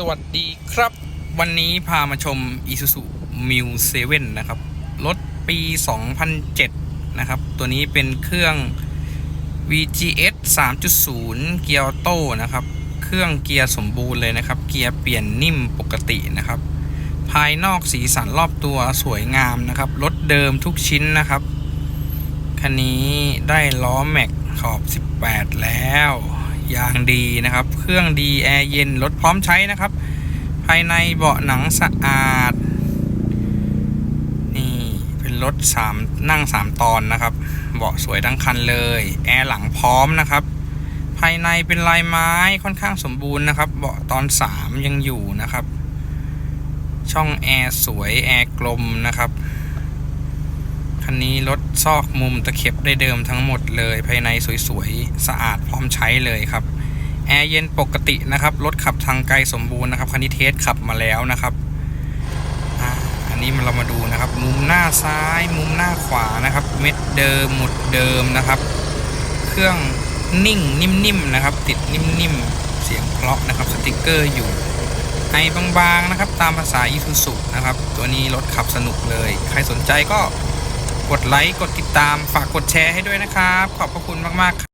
สวัสดีครับ วันนี้พามาชม Isuzu Mu 7นะครับ รถปี 2007 นะครับ ตัวนี้เป็นเครื่อง VGS 3.0 เกียร์ออโต้นะครับ เครื่องเกียร์สมบูรณ์เลยนะครับ เกียร์เปลี่ยนนิ่มปกตินะครับ ภายนอกสีสันรอบตัวสวยงามนะครับ รถเดิมทุกชิ้นนะครับ คันนี้ได้ล้อแม็กขอบ 18 แล้ว ยางดีนะครับ เครื่องดีแอร์เย็นรถพร้อมใช้นะครับ ภายในเบาะหนังสะอาด นี่เป็นรถสามนั่งสามตอนนะครับ เบาะสวยทั้งคันเลย แอร์หลังพร้อมนะครับ ภายในเป็นลายไม้ค่อนข้างสมบูรณ์นะครับ เบาะตอนสามยังอยู่นะครับ ช่องแอร์สวยแอร์กลมนะครับ นนี้รถซอกมุมตะเข็บได้เดิมทั้งหมดเลย ภายในสวยๆ สะอาดพร้อมใช้เลยครับแอร์เย็นปกตินะครับรถขับทางไกลสมบูรณ์นะครับคันนี้เทสขับมาแล้วนะครับอันนี้มันเรามาดูนะครับ มุมหน้าซ้าย มุมหน้าขวานะครับ เม็ดเดิมหมุดเดิมนะครับ เครื่องนิ่งนิ่มๆนะครับ ติดนิ่มๆเสียงเพราะนะครับสติกเกอร์อยู่ไอบางๆนะครับ ตามภาษาอีซูซุนะครับ ตัวนี้รถขับสนุกเลย ใครสนใจก็ กดไลค์ กดติดตาม ฝากกดแชร์ให้ด้วยนะครับ ขอบพระคุณมาก ๆ